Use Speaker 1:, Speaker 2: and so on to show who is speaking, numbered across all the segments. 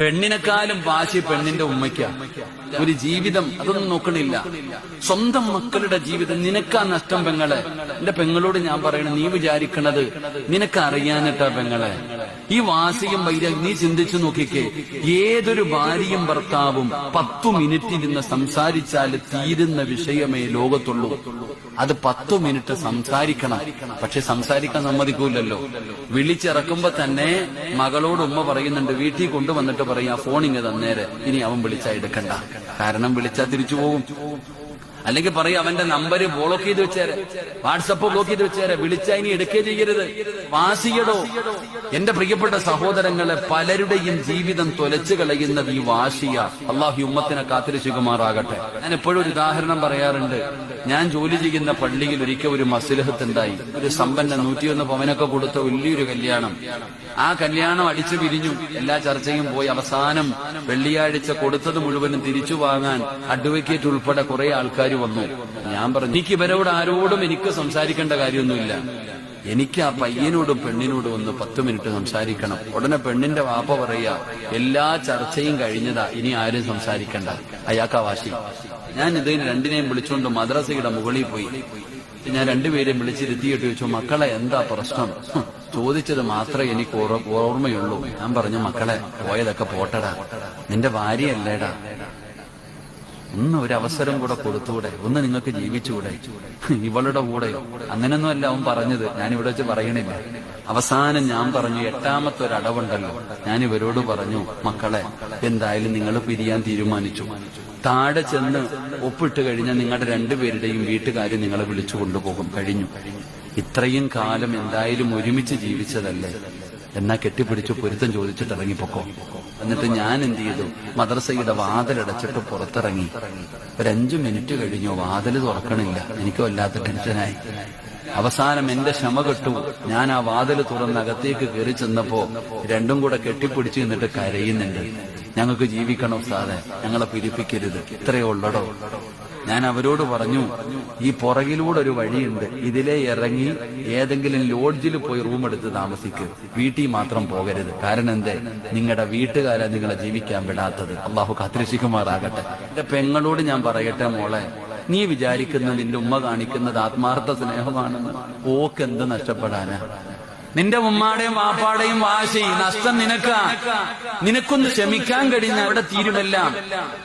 Speaker 1: പെണ്ണിനെക്കാളും വാശി പെണ്ണിന്റെ ഉമ്മയ്ക്ക. ഒരു ജീവിതം അതൊന്നും നോക്കണില്ല. സ്വന്തം മക്കളുടെ ജീവിതം. നിനക്കാ നഷ്ടം പെങ്ങളെ. എന്റെ പെങ്ങളോട് ഞാൻ പറയണ നീ വിചാരിക്കണത് നിനക്ക് അറിയാനിട്ടാ പെങ്ങളെ. ഈ വാസിയും വൈരാഗ്യം നീ ചിന്തിച്ചു നോക്കിക്കേ. ഏതൊരു ഭാര്യയും ഭർത്താവും പത്തു മിനിറ്റ് ഇരുന്ന് സംസാരിച്ചാൽ തീരുന്ന വിഷയമേ ലോകത്തുള്ളൂ. അത് പത്തു മിനിറ്റ് സംസാരിക്കണം. പക്ഷെ സംസാരിക്കാൻ സമ്മതിക്കൂലല്ലോ. വിളിച്ചിറക്കുമ്പോ തന്നെ മകളോട് ഉമ്മ പറയുന്നുണ്ട് വീട്ടിൽ കൊണ്ടുവന്നിട്ട് പറയാ ഇങ്ങ് തന്നേരെ. ഇനി അവൻ വിളിച്ചാ എടുക്കണ്ട. കാരണം വിളിച്ചാ തിരിച്ചു പോകും. അല്ലെങ്കിൽ പറയും അവന്റെ നമ്പർ ബ്ലോക്ക് ചെയ്ത് വെച്ചേരെ. വാട്സപ്പ് ബ്ലോക്ക് ചെയ്ത് വെച്ചേരെ. വിളിച്ചാ ഇനി എടുക്കേ ചെയ്യരുത്. വാശിയടോ. എന്റെ പ്രിയപ്പെട്ട സഹോദരങ്ങളെ പലരുടെയും ജീവിതം തൊലച്ചു കളയുന്നത് ഈ വാശിയ അള്ളാഹു ഉമ്മത്തിനെ കാത്തിരിച്ചുകുമാറാകട്ടെ ഞാൻ എപ്പോഴും ഒരു ഉദാഹരണം പറയാറുണ്ട്. ഞാൻ ജോലി ചെയ്യുന്ന പള്ളിയിൽ ഒരിക്കൽ ഒരു മസിലഹത്ത് ഉണ്ടായി ഒരു സമ്പന്ന നൂറ്റിയൊന്ന് പവനൊക്കെ കൊടുത്ത വലിയൊരു കല്യാണം. ആ കല്യാണം അടിച്ചു പിരിഞ്ഞു. എല്ലാ ചർച്ചയും പോയി. അവസാനം വെള്ളിയാഴ്ച കൊടുത്തത് മുഴുവനും തിരിച്ചു വാങ്ങാൻ അഡ്വക്കേറ്റ് ഉൾപ്പെടെ കുറെ ആൾക്കാർ വന്നു. ഞാൻ പറഞ്ഞു എനിക്ക് ഇവരോട് ആരോടും എനിക്ക് സംസാരിക്കേണ്ട കാര്യമൊന്നുമില്ല. എനിക്ക് ആ പയ്യനോടും പെണ്ണിനോടും ഒന്ന് പത്ത് മിനിറ്റ് സംസാരിക്കണം. ഉടനെ പെണ്ണിന്റെ വാപ്പ പറയുക എല്ലാ ചർച്ചയും കഴിഞ്ഞതാ ഇനി ആരും സംസാരിക്കണ്ട. അയാക്കാ വാശി. ഞാൻ ഇതിന് രണ്ടിനെയും വിളിച്ചുകൊണ്ട് മദ്രസയുടെ മുകളിൽ പോയി. ഞാൻ രണ്ടുപേരെയും വിളിച്ചിരുത്തിയിട്ട് ചോദിച്ചു മക്കളെ എന്താ പ്രശ്നം? ചോദിച്ചത് മാത്രമേ എനിക്ക് ഓർ- ഓർമ്മയുള്ളൂ. ഞാൻ പറഞ്ഞു മക്കളെ പോയതൊക്കെ പോട്ടടാ. നിന്റെ ഭാര്യയല്ലേടാ. ഒന്ന് ഒരു അവസരം കൂടെ കൊടുത്തൂടെ ഒന്ന് നിങ്ങൾക്ക് ജീവിച്ചുകൂടെ? ഇവളുടെ കൂടെ അങ്ങനെയൊന്നും അല്ല അവൻ പറഞ്ഞത്. ഞാൻ ഇവിടെ വെച്ച് പറയണില്ല. അവസാനം ഞാൻ പറഞ്ഞു എട്ടാമത്തെ ഒരു അടവുണ്ടല്ലോ ഞാൻ ഇവരോട് പറഞ്ഞു മക്കളെ എന്തായാലും നിങ്ങൾ പിരിയാൻ തീരുമാനിച്ചു. താഴെ ചെന്ന് ഒപ്പിട്ട് കഴിഞ്ഞാൽ നിങ്ങളുടെ രണ്ടുപേരുടെയും വീട്ടുകാർ നിങ്ങളെ വിളിച്ചു കൊണ്ടുപോകും. കഴിഞ്ഞു. ഇത്രയും കാലം എന്തായാലും ഒരുമിച്ച് ജീവിച്ചതല്ലേ? എന്നാ കെട്ടിപ്പിടിച്ച് പൊരുത്തം ചോദിച്ചിട്ട് ഇറങ്ങിപ്പോക്കോ എന്നിട്ട് ഞാൻ എന്ത് ചെയ്തു? മദ്രസയുടെ വാതിലടച്ചിട്ട് പുറത്തിറങ്ങി. ഒരഞ്ചു മിനിറ്റ് കഴിഞ്ഞു വാതിൽ തുറക്കണില്ല. എനിക്ക് വല്ലാത്ത ടെൻഷനായി. അവസാനം എന്റെ ക്ഷമ കെട്ടു. ഞാൻ ആ വാതിൽ തുറന്ന് അകത്തേക്ക് കയറി ചെന്നപ്പോ രണ്ടും കൂടെ കെട്ടിപ്പിടിച്ച് നിന്നിട്ട് കരയുന്നുണ്ട്. ഞങ്ങൾക്ക് ജീവിക്കണം സാറേ. ഞങ്ങളെ പിരിപ്പിക്കരുത്. ഇത്രയേ ഉള്ളടോ. ഞാൻ അവരോട് പറഞ്ഞു ഈ പുറകിലൂടെ ഒരു വഴിയുണ്ട്. ഇതിലെ ഇറങ്ങി ഏതെങ്കിലും ലോഡ്ജിൽ പോയി റൂം എടുത്ത് താമസിക്കുക വീട്ടിൽ മാത്രം പോകരുത്. കാരണം എന്തേ? നിങ്ങളുടെ വീട്ടുകാരെ നിങ്ങളെ ജീവിക്കാൻ വിടാത്തത്. അള്ളാഹു കാത്തിരക്ഷിക്കുമാറാകട്ടെ. എന്റെ പെങ്ങളോട് ഞാൻ പറയട്ടെ മോളെ നീ വിചാരിക്കുന്ന നിന്റെ ഉമ്മ കാണിക്കുന്നത് ആത്മാർത്ഥ സ്നേഹമാണെന്ന് ഓക്ക് എന്ത് നഷ്ടപ്പെടാനാ? നിന്റെ ഉമ്മാടെയും വാപ്പാടെയും വാശി നഷ്ടം നിനക്ക. നിനക്കൊന്ന് ക്ഷമിക്കാൻ കഴിഞ്ഞ അവിടെ തീരുമെല്ലാം.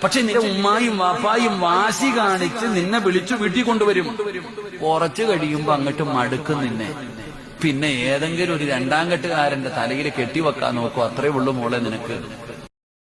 Speaker 1: പക്ഷെ നിന്റെ ഉമ്മായും വാപ്പായും വാശി കാണിച്ച് നിന്നെ വിളിച്ചു വീട്ടിൽ കൊണ്ടുവരും. കുറച്ചു കഴിയുമ്പോ അങ്ങോട്ട് മടുക്കും നിന്നെ. പിന്നെ ഏതെങ്കിലും ഒരു രണ്ടാം കെട്ടുകാരന്റെ തലയിൽ കെട്ടിവെക്കാൻ നോക്കും. അത്രേ ഉള്ളൂ മോളെ നിനക്ക്.